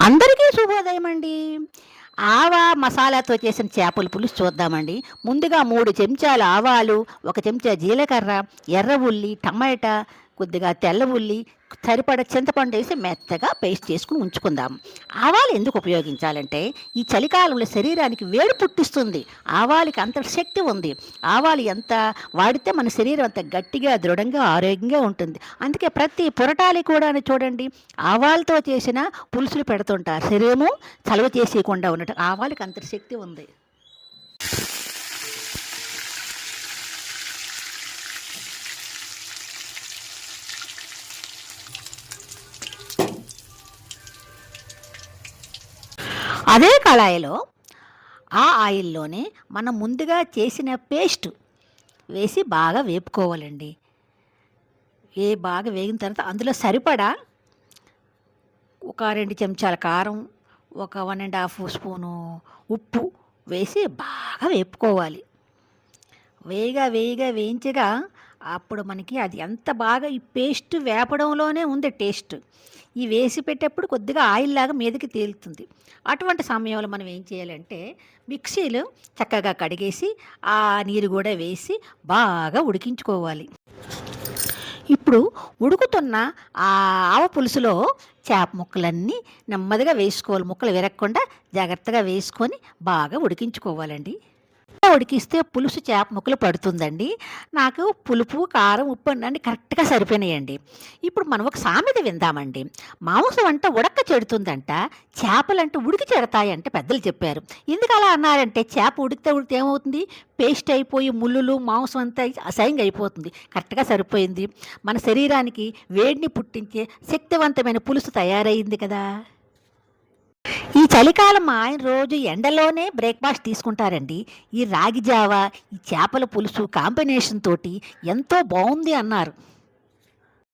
అందరికీ శుభోదయం అండి. ఆవా మసాలాతో చేసిన చేపల పులుసు చూద్దామండి. ముందుగా మూడు చెంచాలు ఆవాలు ఒక చెంచా జీలకర్ర ఎర్ర ఉల్లి టమాటా కొద్దిగా తెల్ల ఉల్లి సరిపడ చింతపండు వేసి మెత్తగా పేస్ట్ చేసుకుని ఉంచుకుందాం. ఆవాలు ఎందుకు ఉపయోగించాలంటే ఈ చలికాలంలో శరీరానికి వేడి పుట్టిస్తుంది. ఆవాలకి అంత శక్తి ఉంది. ఆవాలు ఎంత వాడితే మన శరీరం అంత గట్టిగా దృఢంగా ఆరోగ్యంగా ఉంటుంది. అందుకే ప్రతి పురటాలి కూడా చూడండి ఆవాలతో చేసిన పులుసులు పెడుతుంటారు. శరీరము చలవ చేసేయకుండా ఉన్నట్టు ఆవాలకి అంత శక్తి ఉంది. అదే కళాయిలో ఆ ఆయిల్లోనే మనం ముందుగా చేసిన పేస్ట్ వేసి బాగా వేపుకోవాలండి. ఏ బాగా వేగిన తర్వాత అందులో సరిపడా ఒక రెండు చెంచాల కారం ఒక వన్ అండ్ హాఫ్ స్పూను ఉప్పు వేసి బాగా వేపుకోవాలి. వేయగా వేయగా వేయించగా అప్పుడు మనకి అది ఎంత బాగా ఈ పేస్ట్ వేపడంలోనే ఉంది టేస్ట్. ఈ వేసి పెట్టేప్పుడు కొద్దిగా ఆయిల్ లాగా మీదకి తేలుతుంది. అటువంటి సమయంలో మనం ఏం చేయాలంటే మిక్సీలు చక్కగా కడిగేసి ఆ నీరు కూడా వేసి బాగా ఉడికించుకోవాలి. ఇప్పుడు ఉడుకుతున్న ఆ ఆవ పులుసులో చేప ముక్కలన్నీ నెమ్మదిగా వేసుకోవాలి. ముక్కలు విరగకుండా జాగ్రత్తగా వేసుకొని బాగా ఉడికించుకోవాలండి. ఉడికిస్తే పులుసు చేప ముక్కలు పడుతుందండి. నాకు పులుపు కారం ఉప్పు అన్నీ కరెక్ట్గా సరిపోయినాయండి. ఇప్పుడు మనం ఒక సామెత విందామండి. మాంసం అంట ఉడక్క చెడుతుందంట చేపలంటే ఉడికి చెడతాయంటే పెద్దలు చెప్పారు. ఎందుకు అలా అన్నారంటే చేప ఉడికితే ఉడికితే ఏమవుతుంది? పేస్ట్ అయిపోయి ముళ్ళులు మాంసం అంతా అసహ్యంగా అయిపోతుంది. కరెక్ట్గా సరిపోయింది. మన శరీరానికి వేడిని పుట్టించే శక్తివంతమైన పులుసు తయారైంది కదా. ఈ చలికాలం మా ఆయన రోజు ఎండలోనే బ్రేక్ఫాస్ట్ తీసుకుంటారండి. ఈ రాగి జావ ఈ చేపల పులుసు కాంబినేషన్ తోటి ఎంతో బాగుంది అన్నారు.